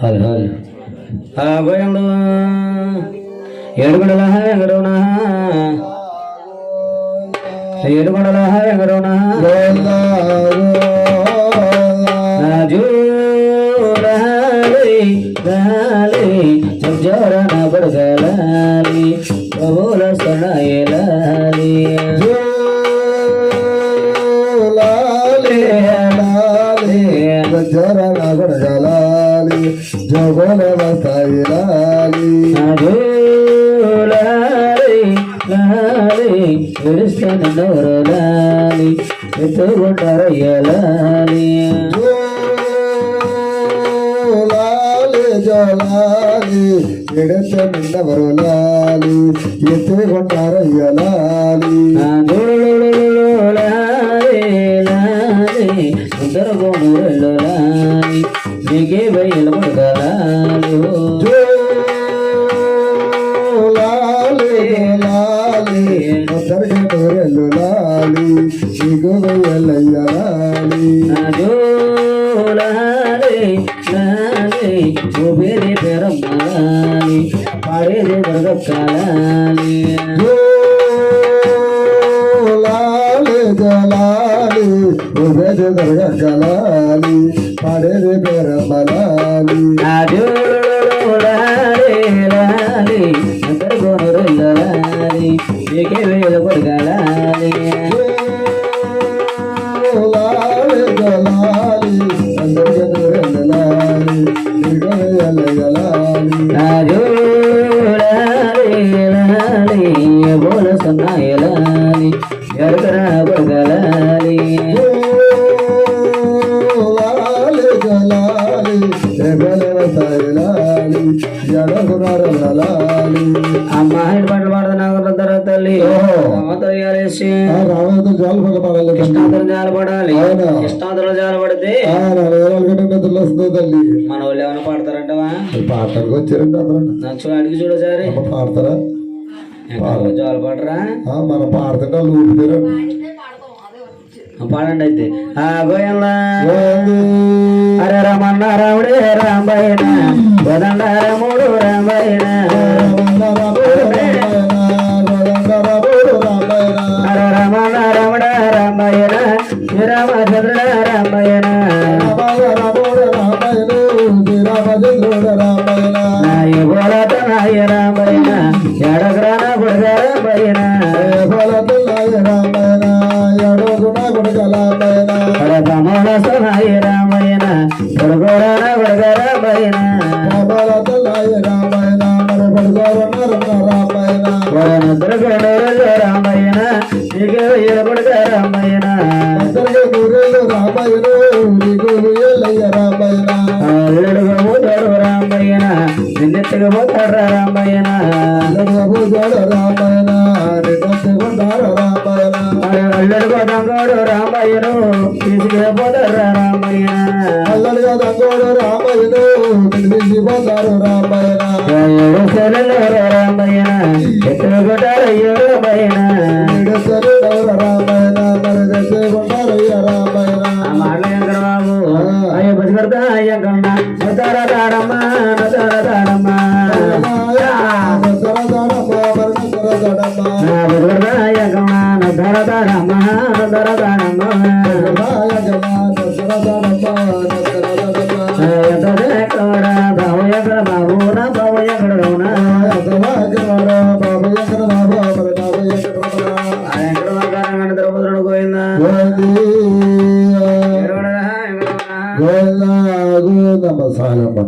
Hello hello గోయండు ఏడుగుడల వెంగడున ఏడుగుడల వెంగడున జోరణ బడగలాలి ప్రభుల సొనయలాలి. జరణ గడగలాలి జగోల బతాయిలాలి విడుస్తాను ఎత్తుకుంటారయ్యలాలి లాలి జలాలి ఎడత నిన్నవరు లాలి ఎత్తుకుంటారయ్యలాలి నీకు వెయ్యలయ్యలాలి పేరే పేరమ్మాలి పాడేది బరదక్కాలి లాలి జలాలి ఉభేది దొరగలాలి పడేది పెరమలాలి నీకే బోల సన్నాయలాలి ఎరగరా పడగలాలి లాలి జలాలి ఎగలవ తైలాలి ఎడగునరలాలి అమ్మాయి పంటలు పాడుతున్నా తర్వాత తల్లి. ఆ రావణతో జాలు తల్లి. మన వాళ్ళు ఏమైనా పాడతారంటవా? పాటలకు వచ్చారండి అందరూ నచ్చు అడిగి పాడతారా? జాలు పాడరా ఆ, మనం పాడుతుంటే వాళ్ళు ఊపుతారు పాడండి అయితే ఆ గోయల్లా అరే రమన్న రాముడే రాంబైన అరే తమోడ సనాయ రాంబైన గుడగోరాన గుడగ రాంబైన వరనద్ర గుడగ రాంబైన నీకు వీర గుడగ రాంబైన అల్లుడుగా పోతాడు రాంబైన నిన్నెత్తుగా పోతాడు రాంబైన అరే దంగోడు రాంబయ్యను తీసుకుపోతాడు రాంబయ్య అల్లడిగా తంగోడు రామయ్యను పిలిచిపోతారు రామయ్యన ఏడు సెలలు రాంబయ్యన రామయ్యన మరి తెచ్చుకుంటారు రామయ్యన బాబు అయ్యో తాడమ్మా తాడమ్మా తాడమ్మా తాడమ్మా subhanahu wa